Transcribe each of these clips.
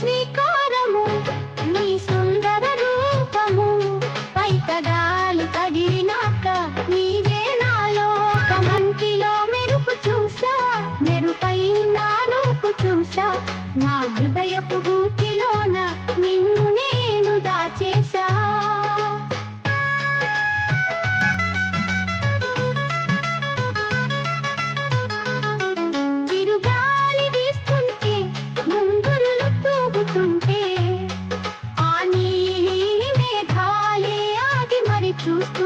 శ్రీకారము నీ సుందర రూపము పైతగాలి తగినాక నీవే నాలో కమంటిలో మెరుపు చూసా మెరుపై నా రూపు చూసా నా హృదయపు choose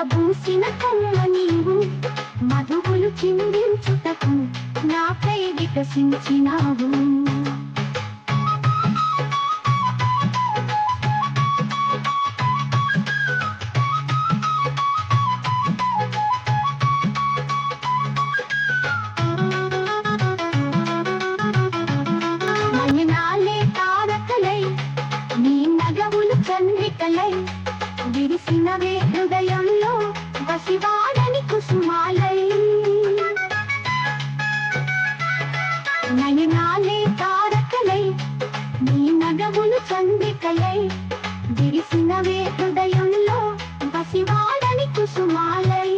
విరబూసిన కన్న నీవు మధువులు చిందించుటకు నాపై వికసించినావు Thank you. విరిసినవే హృదయంలో వసివాడని కుసుమాలై నయనాలే తారకలై నీ నగములు చందికలై విరిసినవే హృదయంలో వసివాడని కుసుమాలై